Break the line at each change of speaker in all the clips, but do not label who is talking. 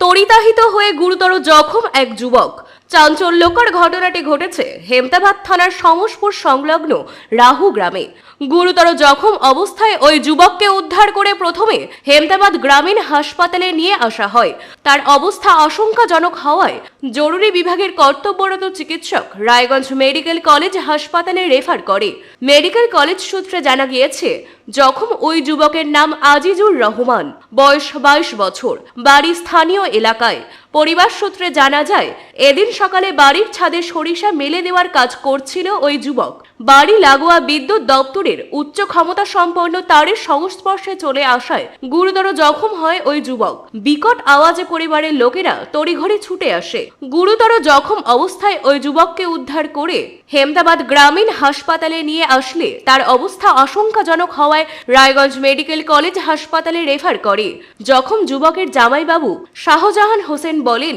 তরিতাহিত হয়ে গুরুতর জখম এক যুবক। চাঞ্চল্যকর ঘটনাটি ঘটেছে হেমতাবাদ থানার সমসপুর সংলগ্ন রাহু গ্রামে। গুরুতর জখম অবস্থায় ওই যুবককে উদ্ধার করে প্রথমে হেমতাবাদ গ্রামীণ হাসপাতালে নিয়ে আসা হয়। তার অবস্থা আশঙ্কাজনক হওয়ায় জরুরি বিভাগের কর্তব্যরত চিকিৎসক রায়গঞ্জ মেডিকেল কলেজ হাসপাতালে রেফার করে। মেডিকেল কলেজ সূত্রে জানা গিয়েছে, জখম ওই যুবকের নাম আজিজুর রহমান। বয়স বাইশ বছর, বাড়ি স্থানীয় এলাকায়। পরিবার সূত্রে জানা যায়, এদিন সকালে বাড়ির ছাদে সরিষা মেলে দেওয়ার কাজ করছিল ওই যুবক। বাড়ি লাগোয়া বিদ্যুৎ দপ্তরের উচ্চ ক্ষমতা সম্পন্ন তারের সংস্পর্শে চলে আসায় গুরুতর জখম হয় ওই যুবক। বিকট আওয়াজে পরিবারের লোকেরা তড়িঘড়ি ছুটে আসে। গুরুতর জখম অবস্থায় ওই যুবককে উদ্ধার করে হেমদাবাদ গ্রামীণ হাসপাতালে নিয়ে আসলে তার অবস্থা আশঙ্কাজনক হওয়ায় রায়গঞ্জ মেডিকেল কলেজ হাসপাতালে রেফার করে। জখম যুবকের জামাইবাবু শাহজাহান হোসেন বলেন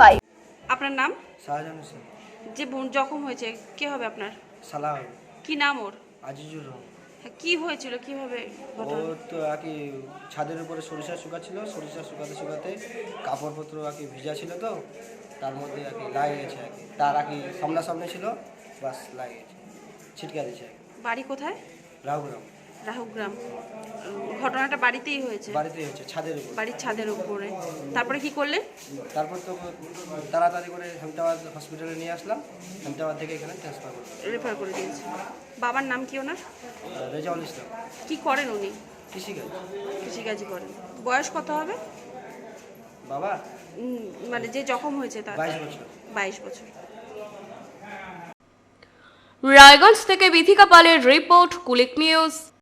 five.
আপনার নাম?
শাহজাহান হোসেন।
যে বোন জখম হয়েছে কে হবে আপনার?
সালাহ।
কি নাম ওর?
আজিজুর রহমান।
হ্যাঁ, কি হয়েছিল? কীভাবে
ও তো আর কি ছাদের উপরে সরিষা শুকাচ্ছিল সরিষা শুকাতে শুকাতে কাপড়পত্র আর কি ভিজা ছিল তো তার মধ্যে আর কি লাগে গেছে আর কি। তার আর কি সামনাসামনি ছিল বাস লাগে গেছে ছিটকা দিয়েছে
বাড়ি কোথায়?
রাহুগ্রাম।
রাহুগ্রাম ঘটনাটা বাড়িতেই হয়েছে।
বাড়িতেই হচ্ছে ছাদের উপর।
বাড়ির ছাদের উপরে। তারপরে কি করলে?
তারপর তো তাড়াতাড়ি করে হেমতাবাদ হসপিটালে নিয়ে আসলাম। হেমতাবাদ থেকে এখানে ট্রান্সফার করলাম।
রেফার করে দিয়েছে। বাবার নাম কি ওনার?
রেজাউল ইসলাম।
কি করেন উনি?
কৃষিকাজ।
কৃষিকাজই করেন। বয়স কত হবে?
বাবা?
মানে যে জখম হয়েছে তার
বাইশ বছর।
বাইশ বছর।
রায়গঞ্জ থেকে বিথিকা পালের রিপোর্ট কুলিক নিউজ।